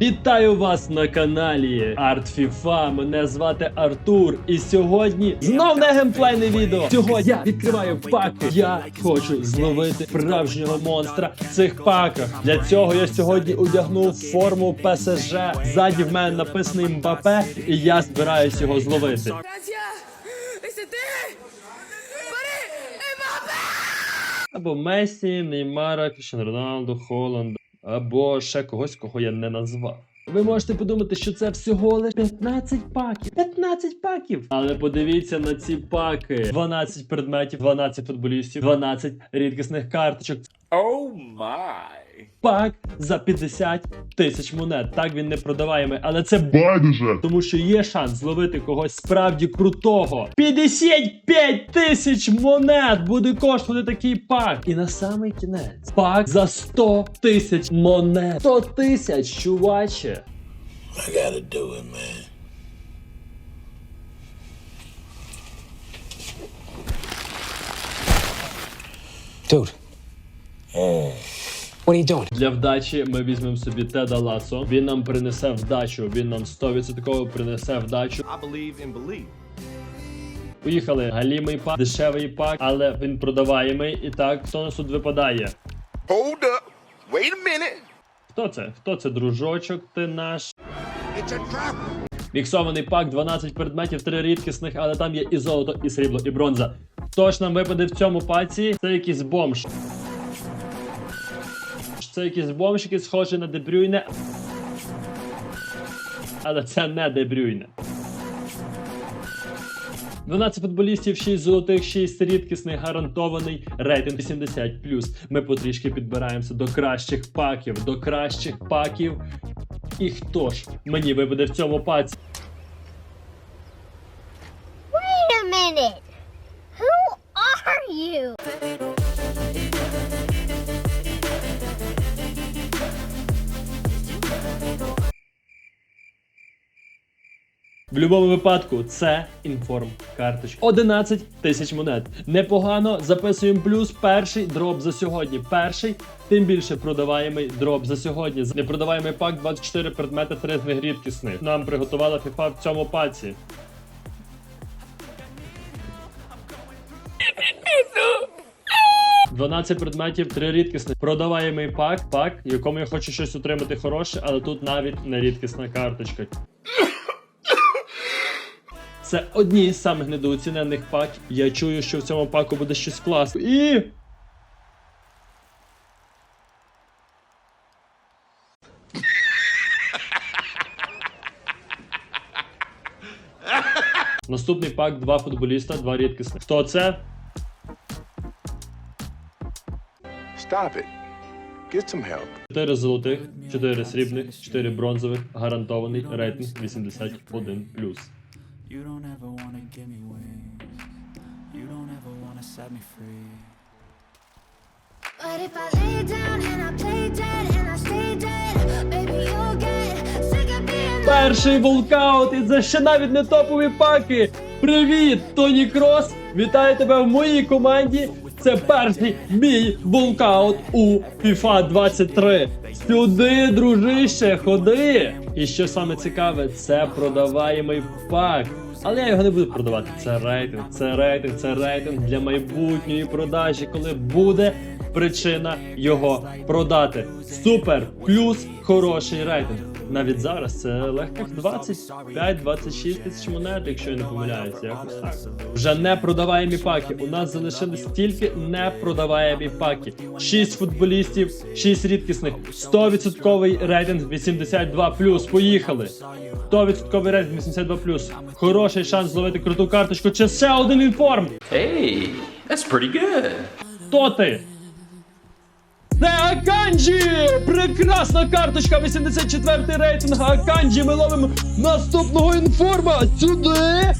Вітаю вас на каналі Art FIFA. Мене звати Артур. І сьогодні знов не геймплейне відео. Сьогодні я відкриваю паки. Я хочу зловити справжнього монстра в цих паках. Для цього я сьогодні одягнув форму ПСЖ. Ззаді в мене написаний Мбапе, і я збираюсь його зловити. Або Месі, Неймара, Кріштіану Роналду, Холланд, або ще когось, кого я не назвав. Ви можете подумати, що це всього лише 15 паків. 15 паків. Але подивіться на ці паки: 12 предметів, 12 футболістів, 12 рідкісних карточок. Oh my. Пак за 50 тисяч монет. Так він не продаваємий, але це Байдуже. тому що є шанс зловити когось справді крутого. 55 тисяч монет буде коштувати такий пак. І на самий кінець пак за 100 тисяч монет. 100 тисяч, чуваче. I gotta do it, man. Dude. What are you doing? Для вдачі ми візьмемо собі Теда Ласо. Він нам принесе вдачу. Він нам 100% принесе вдачу. I believe and believe. Поїхали. Галімий пак, дешевий пак, але він продаваємий. І так, хто нас тут випадає? Hold up. Wait a minute. Хто це? Хто це, дружочок? Ти наш? It's a trap. Міксований пак, 12 предметів, 3 рідкісних, але там є і золото, і срібло, і бронза. Хто ж нам випаде в цьому паці? Це якийсь бомж. Це якийсь бомж, який схожий на Дебрюйне. Але це не Дебрюйне. 12 футболістів, 6 золотих, 6 рідкісних, гарантований рейтинг 80+. Ми потрішки підбираємося до кращих паків, до кращих паків. І хто ж мені випаде в цьому паці? Wait a minute. Who are you? В будь-якому випадку це інформ карточка. 11 тисяч монет. Непогано. Записуємо плюс. Перший дроп за сьогодні. Перший, тим більше продаваємий дроп за сьогодні. Непродаваємий пак 24 предмети 3 з них рідкісних. Нам приготувала FIFA в цьому паці. «12 предметів, 3 рідкісних. Продаваємий пак, пак, якому я хочу щось отримати хороше, але тут навіть не рідкісна карточка. Це одні з самих недооцінених паків. Я чую, що в цьому паку буде щось класне. І. Наступний пак два футболіста, два рідкісних. Хто це? Stop it. Get some help. 4 золотих, 4 срібних, 4 бронзових, гарантований рейтинг 81 You don't ever wanna give me wings. You don't ever wanna set me free. But if I lay down and I play dead and I stay dead, baby, you'll get sick of being Перший волкаут, і це ще навіть не топові паки. Привіт, Тоні Крос! Вітаю тебе в моїй команді. Це перший мій волкаут у FIFA 23. Сюди, дружище, ходи! І що саме цікаве, це продаваємий пак. Але я його не буду продавати. Це рейтинг, це рейтинг, це рейтинг для майбутньої продажі, коли буде причина його продати. Супер! Плюс хороший рейтинг. Навіть зараз це легких 25-26 тисяч монет, якщо я не помиляюся. Якось так. Вже не продаваємі паки. У нас залишились тільки непродаваємі паки. 6 футболістів, 6 рідкісних, 100% рейтинг 82 Поїхали! 100% рейтинг 82 Хороший шанс зловити круту карточку. Чи ще один інформ? Hey, that's pretty good. Хто ти? Це Аканджі! Прекрасна карточка, 84 рейтинг Аканджі. Ми ловимо наступного інформа. Сюди!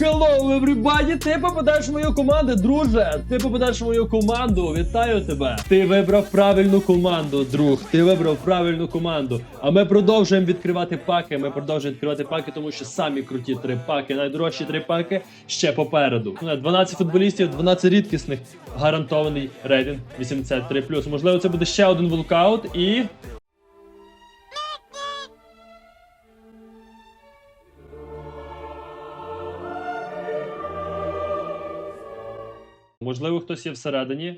Hello, everybody! Ти попадаєш в мою команду, друже! Ти попадаєш в мою команду. Вітаю тебе! Ти вибрав правильну команду, друг. Ти вибрав правильну команду. А ми продовжуємо відкривати паки. Ми продовжуємо відкривати паки, тому що самі круті три паки, найдорожчі три паки ще попереду. 12 футболістів, 12 рідкісних. Гарантований рейтинг 83+. Можливо, це буде ще один волкаут і. Можливо, хтось є всередині.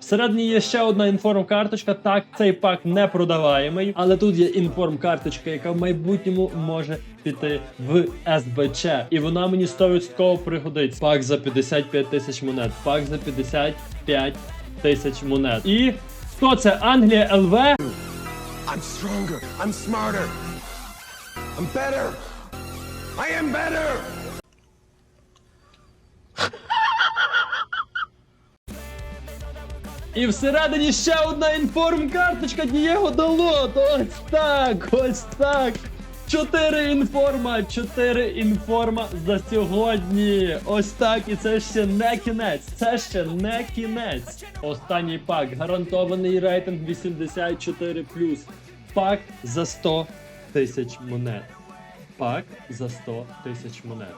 Всередині є ще одна інформ-карточка. Так, цей пак не продаваємий, але тут є інформ-карточка, яка в майбутньому може піти в СБЧ. І вона мені 100% пригодиться. Пак за 55 тисяч монет. Пак за 55 тисяч монет. І хто це? Англія ЛВ? I'm stronger. I'm smarter. I'm better. I am better. І всередині ще одна інформ-карточка Дієго Далот. Ось так, ось так. Чотири інформа, чотири інформа за сьогодні. Ось так, і це ще не кінець. Це ще не кінець. Останній пак. Гарантований рейтинг 84 Пак за 100 тисяч монет. Пак за 100 тисяч монет.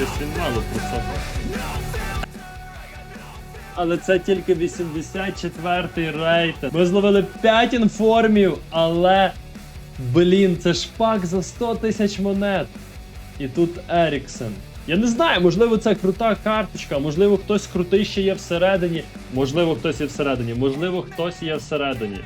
Він мало просохав. Але це тільки 84-й рейтинг. Ми зловили 5 інформів, але. Блін, це ж пак за 100 тисяч монет. І тут Еріксен. Я не знаю, можливо, це крута карточка, можливо, хтось крутий ще є всередині. Можливо, хтось є всередині, можливо, хтось є всередині.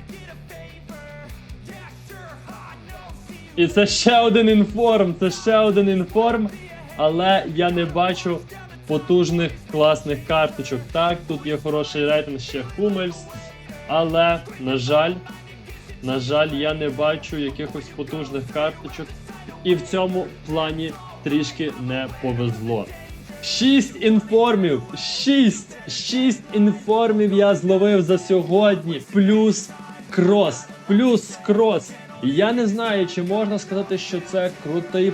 І це ще один інформ, це ще один інформ, але я не бачу потужних класних карточок. Так, тут є хороший рейтинг ще Хумельс, але, на жаль, на жаль, я не бачу якихось потужних карточок. І в цьому плані трішки не повезло. Шість інформів! Шість! Шість інформів я зловив за сьогодні. Плюс крос. Плюс крос. Я не знаю, чи можна сказати, що це крутий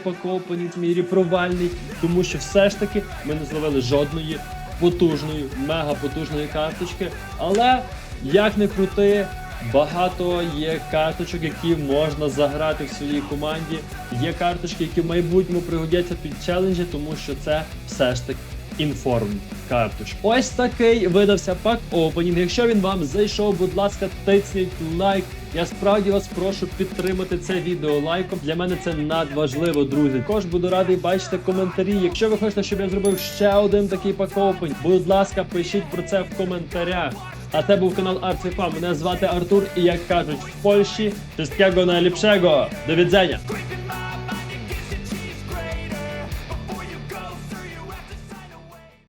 в мірі провальний, тому що все ж таки ми не зловили жодної потужної, мега потужної карточки. Але як не крути, багато є карточок, які можна заграти в своїй команді. Є карточки, які в майбутньому пригодяться під челенджі, тому що це все ж таки інформ карточка. Ось такий видався пак опенінг. Якщо він вам зайшов, будь ласка, тисніть лайк. Я справді вас прошу підтримати це відео лайком. Для мене це надважливо, друзі. Також буду радий бачити коментарі. Якщо ви хочете, щоб я зробив ще один такий пак опень, будь ласка, пишіть про це в коментарях. А це був канал Арцефа. Мене звати Артур, і як кажуть в Польщі, wszystkiego найліпшego. До відзення!